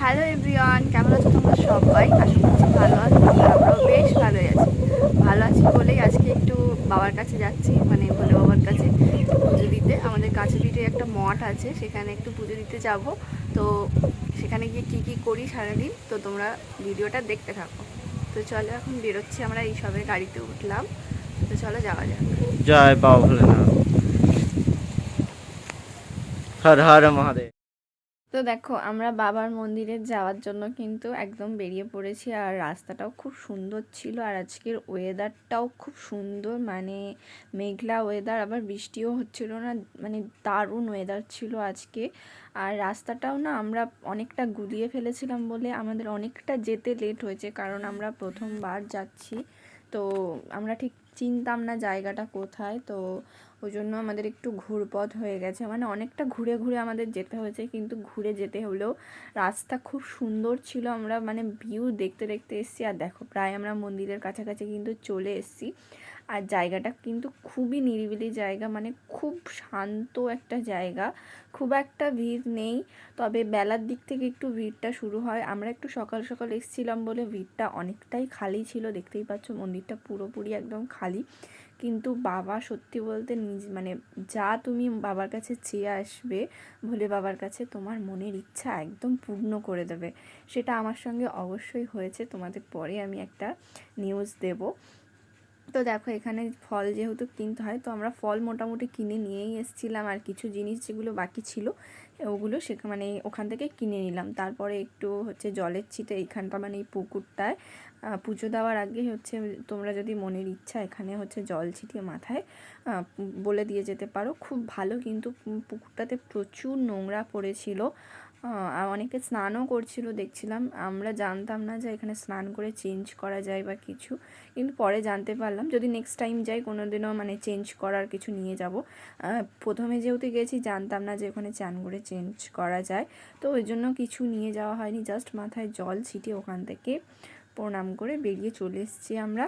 Hello everyone কেমন আছো তোমরা সবাই? আশা করছি ভালো আছো আমরাও বেশ ভালোই আছি। ভালো আছি বলেই আজকে একটু বাবার কাছে যাচ্ছি মানে ভোলে বাবার কাছে পুজো দিতে। আমাদের কাছে পিঠে একটা মঠ আছে, সেখানে একটু পুজো দিতে যাব। তো সেখানে গিয়ে কী কী করি সারাদিন, তো তোমরা ভিডিওটা দেখতে থাকো। তো চলো এখন বেরোচ্ছি আমরা, এই সবে গাড়িতে উঠলাম। তো চলো যাওয়া যাক। জয় বাবা হর হর মহাদেব। তো দেখো, আমরা বাবার মন্দিরে যাওয়ার জন্য কিন্তু একদম বেরিয়ে পড়েছি আর রাস্তাটাও খুব সুন্দর ছিল আর আজকের ওয়েদারটাও খুব সুন্দর। মানে মেঘলা ওয়েদার আবার বৃষ্টিও হচ্ছিল না মানে দারুণ ওয়েদার ছিল আজকে। আর রাস্তাটাও না আমরা অনেকটা গুলিয়ে ফেলেছিলাম বলে আমাদের অনেকটা যেতে লেট হয়েছে কারণ আমরা প্রথমবার যাচ্ছি। তো আমরা ঠিক চিনতাম না জায়গাটা কোথায়। তো ওই জন্য আমাদের একটু ঘুরপথ হয়ে গেছে। মানে অনেকটা ঘুরে ঘুরে আমাদের যেতে হয়েছে, কিন্তু ঘুরে যেতে হলেও রাস্তা খুব সুন্দর ছিল। আমরা মানে ভিউ দেখতে দেখতে এসেছি। আর দেখো, প্রায় আমরা মন্দিরের কাছাকাছি কিন্তু চলে এসেছি। আর জায়গাটা কিন্তু খুবই নিরিবিলি জায়গা মানে খুব শান্ত একটা জায়গা। খুব একটা ভিড় নেই, তবে বেলার দিক থেকে একটু ভিড়টা শুরু হয়। আমরা একটু সকাল সকাল এসেছিলাম বলে ভিড়টা অনেকটাই খালি ছিল। দেখতেই পাচ্ছ মন্দিরটা পুরোপুরি একদম খালি। কিন্তু বাবা সত্যি বলতে নিজ মানে যা তুমি বাবার কাছে চেয়ে আসবে, ভোলে বাবার কাছে তোমার মনের ইচ্ছা একদম পূর্ণ করে দেবে। সেটা আমার সঙ্গে অবশ্যই হয়েছে। তোমাদের পরে আমি একটা নিউজ দেব। তো দেখো, এখানে ফল যেহেতু কিনতে হয়, তো আমরা ফল মোটামুটি কিনে নিয়েই এসেছিলাম আর কিছু জিনিস যেগুলো বাকি ছিল, ওগুলো সেখানে মানে ওখান থেকে কিনে নিলাম। তারপরে একটু হচ্ছে জলের ছিটে এইখানটা মানে এই পুকুরটায় পুজো দেওয়ার আগে হচ্ছে তোমরা যদি মনের ইচ্ছা এখানে হচ্ছে জল ছিটিয়ে মাথায় বলে দিয়ে যেতে পারো। খুব ভালো কিন্তু পুকুরটাতে প্রচুর নোংরা পড়েছিল। আর অনেকে স্নানও করছিল, দেখছিলাম। আমরা জানতাম না যে এখানে স্নান করে চেঞ্জ করা যায় বা কিছু। কিন্তু পরে জানতে পারলাম, যদি নেক্সট টাইম যাই কোনো দিনও মানে চেঞ্জ করার কিছু নিয়ে যাব। প্রথমে যেহেতু গেছি, জানতাম না যে ওখানে চান করে চেঞ্জ করা যায়। তো ওই জন্য কিছু নিয়ে যাওয়া হয়নি জাস্ট মাথায় জল ছিটিয়ে ওখান থেকে প্রণাম করে বেরিয়ে চলে এসেছি আমরা।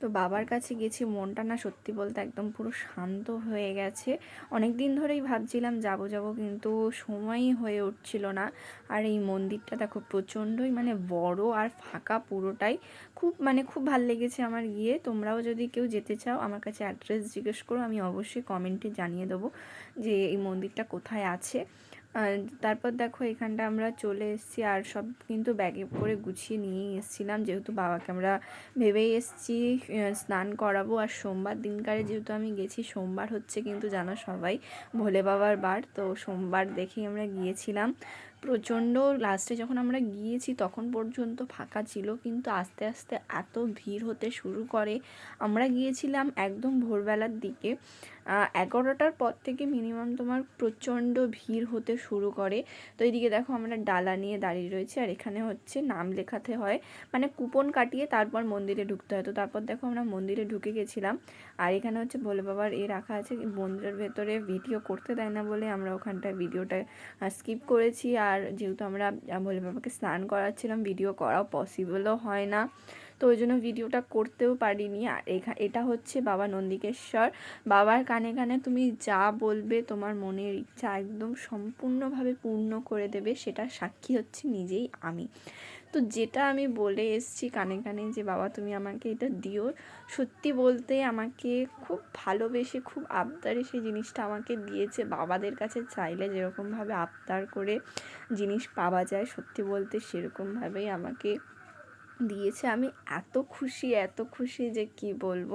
তো বাবার কাছে গেছি, মনটা না সত্যি বলতে একদম পুরো শান্ত হয়ে গেছে। অনেক দিন ধরেই ভাবছিলাম যাব যাব কিন্তু সময়ই হয়ে উঠছিল না। আর এই মন্দিরটা দেখো প্রচণ্ডই মানে বড় আর ফাঁকা পুরোটাই। খুব মানে খুব ভালো লেগেছে আমার গিয়ে। তোমরাও যদি কেউ যেতে চাও, আমার কাছে অ্যাড্রেস জিজ্ঞেস করো, আমি অবশ্যই কমেন্টে জানিয়ে দেবো যে এই মন্দিরটা কোথায় আছে। তারপর দেখো এখানটা আমরা চলে এসেছি আর সব কিন্তু ব্যাগে করে গুছিয়ে নিয়েই এসেছিলাম। যেহেতু বাবাকে আমরা ভেবেই এসেছি স্নান করাবো। আর সোমবার দিনকারে যেহেতু আমি গেছি, সোমবার হচ্ছে কিন্তু জানো সবাই ভোলে বাবার বার, তো সোমবার দেখেই আমরা গিয়েছিলাম। প্রচণ্ড লাস্টে যখন আমরা গিয়েছি তখন পর্যন্ত ফাঁকা ছিল, কিন্তু আস্তে আস্তে এত ভিড় হতে শুরু করে। আমরা গিয়েছিলাম একদম ভোরবেলার দিকে। এগারোটার পর থেকে মিনিমাম তোমার প্রচণ্ড ভিড় হতে শুরু করে। তো এইদিকে দেখো আমরা ডালা নিয়ে দাঁড়িয়ে রয়েছি, আর এখানে হচ্ছে নাম লেখাতে হয়। মানে কুপন কাটিয়ে তারপর মন্দিরে ঢুকতে হয়। তো তারপর দেখো আমরা মন্দিরে ঢুকে গেছিলাম, আর এখানে হচ্ছে ভোলে বাবার এ রাখা আছে, মন্দিরের ভেতরে ভিডিও করতে দেয় না বলে আমরা ওখানটায় ভিডিওটা স্কিপ করেছি। আর যেহেতু আমরা ভোলে বাবাকে স্নান করাচ্ছিলাম ভিডিও করাও পসিবলও হয় না। তো ওই জন্য ভিডিওটা করতেও পারিনি। আর এটা হচ্ছে বাবা নন্দিকেশ্বর। বাবার কানে কানে তুমি যা বলবে তোমার মনের ইচ্ছা একদম সম্পূর্ণভাবে পূর্ণ করে দেবে সেটা সাক্ষী হচ্ছে নিজেই আমি। তো যেটা আমি বলে এসছি কানে কানে যে, বাবা, তুমি আমাকে এটা দিও। সত্যি বলতে আমাকে খুব ভালোবেসে, খুব আবদারে সেই জিনিসটা আমাকে দিয়েছে। বাবাদের কাছে চাইলে যেরকমভাবে আবদার করে জিনিস পাওয়া যায়, সত্যি বলতে সেরকমভাবেই আমাকে দিয়েছে। আমি এত খুশি এত খুশি যে কি বলব?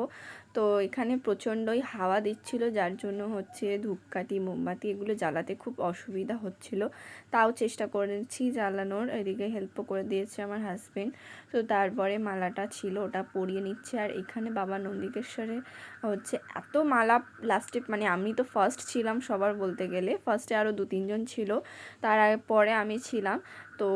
তো এখানে প্রচণ্ডই হাওয়া দিচ্ছিল, যার জন্য হচ্ছে ধূপকাঠি, মোমবাতি এগুলো জ্বালাতে খুব অসুবিধা হচ্ছিল। তাও চেষ্টা করেছি জ্বালানোর, এদিকে হেল্পও করে দিয়েছে আমার হাজব্যান্ড তো তারপরে মালাটা ছিল, ওটা পরিয়ে নিচ্ছে। আর এখানে বাবা নন্দিকেশ্বরে হচ্ছে এত মালা লাস্টে মানে আমি তো ফার্স্ট ছিলাম সবার বলতে গেলে। ফার্স্টে আরও দু তিনজন ছিল। তার পরে আমি ছিলাম। তো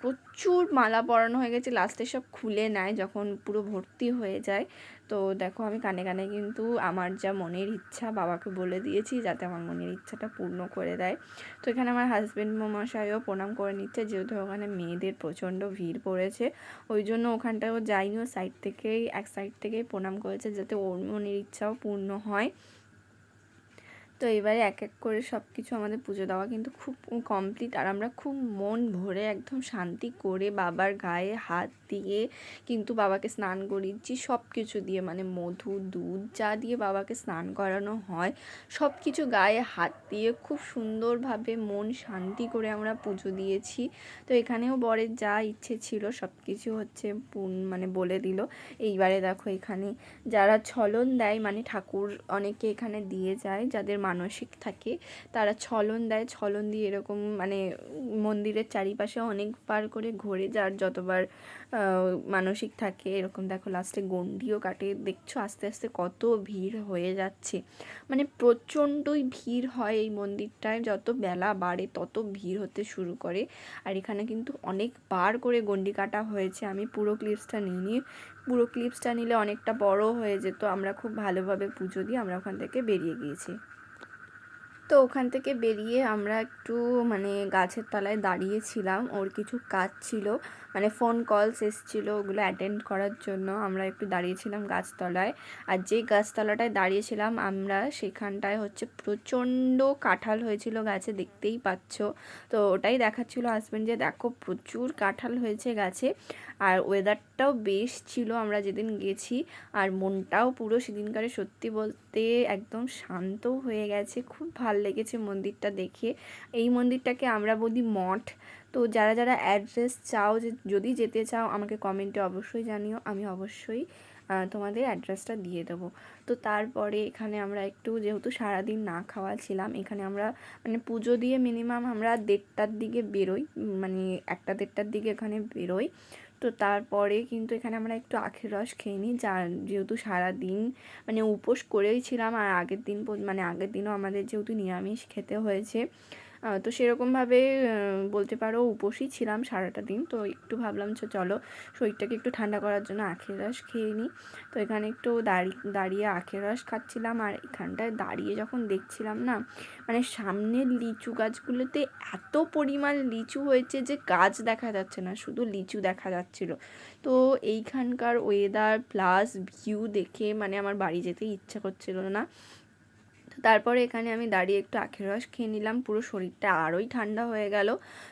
প্রচুর মালা পরানো হয়ে গেছে লাস্টে সব খুলে নেয় যখন পুরো ভর্তি হয়ে যায়। তো দেখো আমি কানে কানে কিন্তু আমার যা মনের ইচ্ছা বাবাকে বলে দিয়েছি যাতে আমার মনের ইচ্ছাটা পূর্ণ করে দেয়। তো এখানে আমার হাজব্যান্ড মশাইও প্রণাম করে নিচ্ছে, যেহেতু ওখানে মেয়েদের প্রচণ্ড ভিড় পড়েছে। ওই জন্য ওখানটাও যাইনি ও সাইড থেকেই, এক সাইড থেকেই প্রণাম করেছে যাতে ওর মনের ইচ্ছাও পূর্ণ হয়। তো এবারে এক এক করে সব কিছু আমাদের পুজো দেওয়া কিন্তু খুব কমপ্লিট আর আমরা খুব মন ভরে একদম শান্তি করে বাবার গায়ে হাত দিয়ে কিন্তু বাবাকে স্নান করিয়েছি। সব কিছু দিয়ে মানে মধু, দুধ যা দিয়ে বাবাকে স্নান করানো হয় সব কিছু গায়ে হাত দিয়ে খুব সুন্দরভাবে মন শান্তি করে আমরা পুজো দিয়েছি। তো এখানেও বরের যা ইচ্ছে ছিল সব কিছু হচ্ছে মানে বলে দিল। এইবারে দেখো এখানে যারা ছলন দেয় মানে ঠাকুর অনেকে এখানে দিয়ে যায়, যাদের মানসিক থাকে। তারা ছলন দেয়, ছলন দিয়ে এরকম মানে মন্দিরের চারিপাশে অনেকবার করে ঘোরে যার যতবার মানসিক থাকে। এরকম দেখো লাস্টে গন্ডিও কাটে। দেখছ আস্তে আস্তে কত ভিড় হয়ে যাচ্ছে। মানে প্রচণ্ডই ভিড় হয় এই মন্দিরটায়। যত বেলা বাড়ে তত ভিড় হতে শুরু করে। আর এখানে কিন্তু অনেকবার করে গন্ডি কাটা হয়েছে। আমি পুরো ক্লিপসটা নিইনি। পুরো ক্লিপসটা নিলে অনেকটা বড় হয়ে যেত। আমরা খুব ভালোভাবে পুজো দিয়ে আমরা ওখান থেকে বেরিয়ে গিয়েছি। তো ওখান থেকে বেরিয়ে আমরা একটু মানে গাছের তলায় দাঁড়িয়েছিলাম ওর কিছু কাজ ছিল। মানে ফোন কলস এসেছিল ওগুলো অ্যাটেন্ড করার জন্য। আমরা একটু দাঁড়িয়েছিলাম গাছতলায়। আর যে গাছতলাটায় দাঁড়িয়েছিলাম, আমরা সেখানটায় হচ্ছে প্রচণ্ড কাঁঠাল হয়েছিল গাছে, দেখতেই পাচ্ছ। তো ওটাই দেখাচ্ছিলো হাজব্যান্ড যে, দেখো, প্রচুর কাঁঠাল হয়েছে গাছে। আর ওয়েদারটাও বেশ ছিল, আমরা যেদিন গেছি। আর মনটাও পুরো সেদিনকারে সত্যি বলতে একদম শান্ত হয়ে গেছে। খুব ভালো লেগেছে মন্দিরটা দেখে। এই মন্দিরটাকে আমরা বলি মঠ। তো যারা যারা অ্যাড্রেস চাও যে, যদি যেতে চাও, আমাকে কমেন্টে অবশ্যই জানিও, আমি অবশ্যই তোমাদের অ্যাড্রেসটা দিয়ে দেবো। তো তারপরে এখানে আমরা একটু যেহেতু সারাদিন না খাওয়া ছিলাম, এখানে আমরা মানে পুজো দিয়ে মিনিমাম আমরা দেড়টার দিকে বেরোই মানে একটা দেড়টার দিকে এখানে বেরোই। তো তারপরে কিন্তু এখানে আমরা একটু আখের রস খেয়ে নিই, যা যেহেতু সারাদিন মানে উপোস করেই ছিলাম, আর আগের দিন মানে আগের দিনও আমাদের যেহেতু নিরামিষ খেতে হয়েছে তো সেরকমভাবে বলতে পারো উপোসই ছিলাম সারাটা দিন। তো একটু ভাবলাম যে চলো শরীরটাকে একটু ঠান্ডা করার জন্য আখের রস খেয়ে নিই। তো এখানে একটু দাঁড়িয়ে দাঁড়িয়ে আখের রস খাচ্ছিলাম আর এখানটায় দাঁড়িয়ে যখন দেখছিলাম না মানে সামনের লিচু গাছগুলোতে এত পরিমাণ লিচু হয়েছে যে গাছ দেখা যাচ্ছে না, শুধু লিচু দেখা যাচ্ছিল। তো এইখানকার ওয়েদার প্লাস ভিউ দেখে মানে আমার বাড়ি যেতে ইচ্ছা করছিল না। তারপরে এখানে আমি দাঁড়িয়ে একটু আখের রস খেয়ে নিলাম। পুরো শরীরটা আরোই ঠান্ডা হয়ে গেল।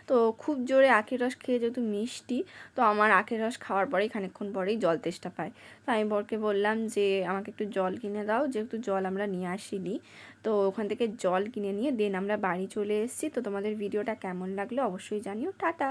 তো খুব জোরে আখের রস খেয়ে যেহেতু মিষ্টি, তো আমার আখের রস খাওয়ার পরেই খানিকক্ষণ পরেই জল তেষ্টা পায়। তো আমি বরকে বললাম যে, আমাকে একটু জল কিনে দাও, যেহেতু জল আমরা নিয়ে আসিনি। তো ওখান থেকে জল কিনে নিয়ে দেন আমরা বাড়ি চলে এসেছি। তো তোমাদের ভিডিওটা কেমন লাগল অবশ্যই জানিও। টাটা!